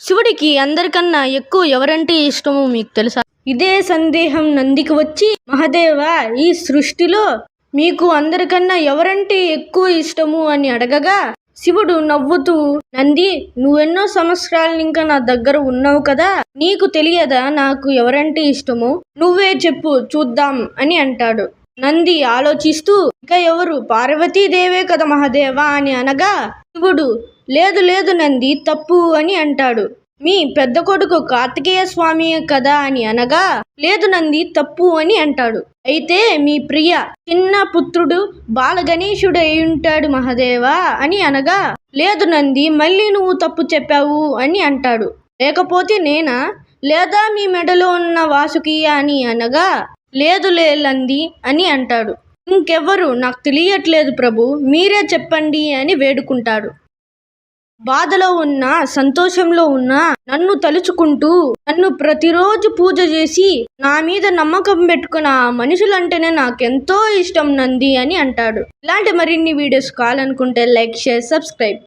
శివుడికి అందరికన్నా ఎక్కువ ఎవరంటే ఇష్టమో మీకు తెలుసా? ఇదే సందేహం నందికి వచ్చి మహదేవ ఈ సృష్టిలో మీకు అందరికన్నా ఎవరంటే ఎక్కువ ఇష్టము? అని అడగగా శివుడు నవ్వుతూ నంది నువ్వెన్నో సంవత్సరాలు ఇంకా నా దగ్గర ఉన్నావు కదా? నీకు తెలియదా నాకు ఎవరంటే ఇష్టము? నువ్వే చెప్పు చూద్దాం అని అంటాడు. నంది ఆలోచిస్తూ ఇక ఎవరు? పార్వతీదేవే కదా మహాదేవా అని అనగా శివుడు. లేదు లేదు నంది తప్పు అని అంటాడు. మీ పెద్ద కొడుకు కార్తికేయ స్వామి కదా అని అనగా లేదు నంది తప్పు అని అంటాడు. అయితే మీ ప్రియ చిన్న పుత్రుడు బాలగణేశుడు అయి ఉంటాడు మహదేవా అని అనగా లేదు నంది మళ్ళీ నువ్వు తప్పు చెప్పావు అని అంటాడు. లేకపోతే నేనా? లేదా మీ మెడలో ఉన్న వాసుకియ అని అనగా లేదు లేలంది అని అంటాడు. ఇంకెవ్వరు? నాకు తెలియట్లేదు ప్రభు మీరే చెప్పండి అని వేడుకుంటాడు. బాధలో ఉన్నా సంతోషంలో ఉన్నా నన్ను తలుచుకుంటూ నన్ను ప్రతిరోజు పూజ చేసి నా మీద నమ్మకం పెట్టుకున్న ఆ మనుషులంటేనే నాకెంతో ఇష్టం నంది అని అంటాడు. ఇలాంటి మరిన్ని వీడియోస్ కావాలనుకుంటే లైక్ షేర్ సబ్స్క్రైబ్.